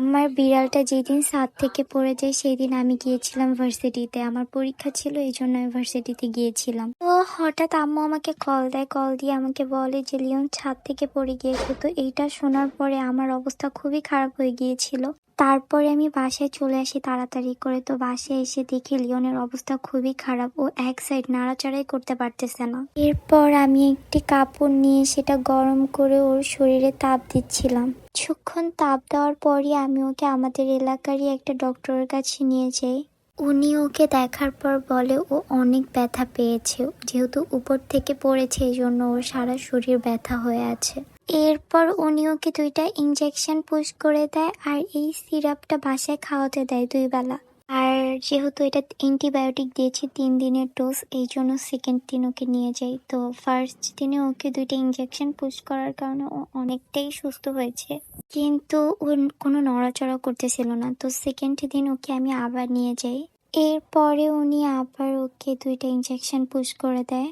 আমার বিড়ালটা যেদিন ছাদ থেকে পড়ে যায় সেই দিন আমি গিয়েছিলাম ভার্সিটিতে। আমার পরীক্ষা ছিল, এই জন্য আমি ভার্সিটিতে গিয়েছিলাম। তো হঠাৎ আম্মু আমাকে কল দেয় কল দিয়ে আমাকে বলে যে, লিওন ছাদ থেকে পড়ে গিয়েছে। তো এইটা শোনার পরে আমার অবস্থা খুবই খারাপ হয়ে গিয়েছিল। তারপরে আমি বাসায় চলে আসি তাড়াতাড়ি করে। তো বাসায় এসে দেখি লিওনের অবস্থা খুবই খারাপ। ও এক সাইড নাড়াচাড়াই করতে পারতেছে না। এরপর আমি একটি কাপড় নিয়ে সেটা গরম করে ওর শরীরে তাপ দিচ্ছিলাম। কিছুক্ষণ তাপ দেওয়ার পরই আমি ওকে আমাদের এলাকারই একটা ডক্টরের কাছে নিয়ে যাই। উনি ওকে দেখার পর বলে, ও অনেক ব্যথা পেয়েছে। যেহেতু উপর থেকে পড়েছে, এই জন্য ওর সারা শরীর ব্যথা হয়ে আছে। এরপর উনি ওকে দুইটা ইঞ্জেকশন পুশ করে দেয় আর এই সিরাপটা বাসায় খাওয়াতে দেয় দুই বেলা। আর যেহেতু এটা অ্যান্টিবায়োটিক দিয়েছি, তিন দিনের ডোজ এই জন্য সেকেন্ড দিন ওকে নিয়ে যাই। তো ফার্স্ট দিনে ওকে দুইটা ইঞ্জেকশন পুশ করার কারণে ও অনেকটাই সুস্থ হয়েছে। কিন্তু ও কোনো নড়াচড়া করতেছিল না। তো সেকেন্ড দিন ওকে আমি আবার নিয়ে যাই। এরপরে উনি আবার ওকে দুইটা ইঞ্জেকশন পুশ করে দেয়।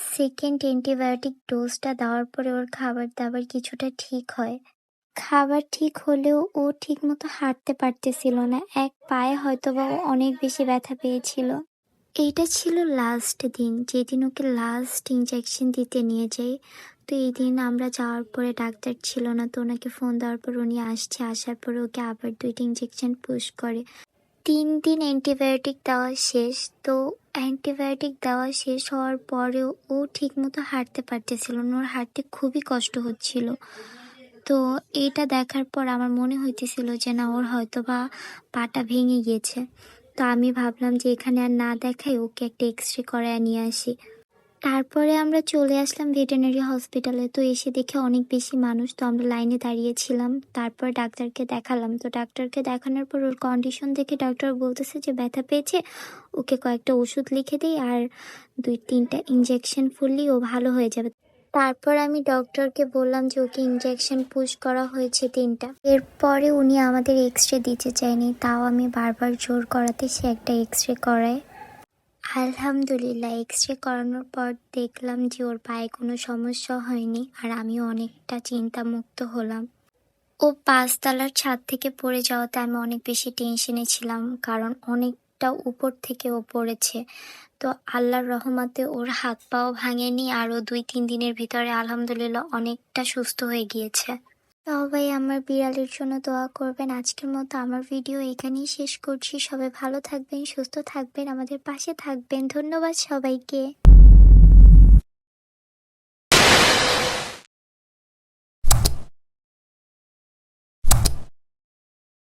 সেকেন্ড অ্যান্টিবায়োটিক ডোজটা দেওয়ার পরে ওর খাবার দাবার কিছুটা ঠিক হয়। খাবার ঠিক হলেও ও ঠিকমতো হাঁটতে পারতেছিল না। এক পায়ে হয়তোবা ও অনেক বেশি ব্যথা পেয়েছিল। এইটা ছিল লাস্ট দিন। যেদিন ওকে লাস্ট ইঞ্জেকশন দিতে নিয়ে যাই, তো এই দিন আমরা যাওয়ার পরে ডাক্তার ছিল না, তো ওনাকে ফোন দেওয়ার পর উনি আসছে। আসার পরে ওকে আবার দুইটা ইঞ্জেকশন পুশ করে। তিন দিন অ্যান্টিবায়োটিক দেওয়া শেষ। তো অ্যান্টিবায়োটিক দেওয়া শেষ হওয়ার পরেও ও ঠিকমতো হাঁটতে পারতেছিল না। ওর হাঁটতে খুবই কষ্ট হচ্ছিল। তো এটা দেখার পর আমার মনে হইতেছিল যে, না, ওর হয়তো বা পাটা ভেঙে গিয়েছে। তো আমি ভাবলাম যে, এখানে আর না দেখাই ওকে একটা এক্স রে করায় নিয়ে আসি। তারপরে আমরা চলে আসলাম ভেটেনারি হসপিটালে তো এসে দেখে অনেক বেশি মানুষ। তো আমরা লাইনে দাঁড়িয়েছিলাম তারপর ডাক্তারকে দেখালাম। তো ডাক্তারকে দেখানোর পর ওর কন্ডিশন দেখে ডাক্তার বলতেছে যে ব্যথা পেয়েছে। ওকে কয়েকটা ওষুধ লিখে দিই আর দুই তিনটা ইঞ্জেকশন ফুললি ও ভালো হয়ে যাবে। তারপর আমি ডক্টরকে বললাম যে ওকে ইঞ্জেকশন পুশ করা হয়েছে তিনটা। এরপরে উনি আমাদের এক্স রে দিতে চায়নি। তাও আমি বারবার জোর করাতে সে একটা এক্স রে করায়। আলহামদুলিল্লাহ এক্স রে করানোর পর দেখলাম যে ওর পায়ে কোনো সমস্যা হয়নি আর আমিও অনেকটা চিন্তামুক্ত হলাম। ও পাঁচতলার ছাদ থেকে পড়ে যাওয়াতে আমি অনেক বেশি টেনশনে ছিলাম কারণ অনেকটা উপর থেকে ও পড়েছে। তো আল্লাহর রহমাতে ওর হাত পাও ভাঙেনি আর ও দুই তিন দিনের ভিতরে আলহামদুলিল্লাহ অনেকটা সুস্থ হয়ে গিয়েছে। সবাই আমার বিড়ালের জন্য দোয়া করবেন। আজকের মতো আমার ভিডিও এখানেই শেষ করছি। সবাই ভালো থাকবেন, সুস্থ থাকবেন, আমাদের পাশে থাকবেন। ধন্যবাদ সবাইকে।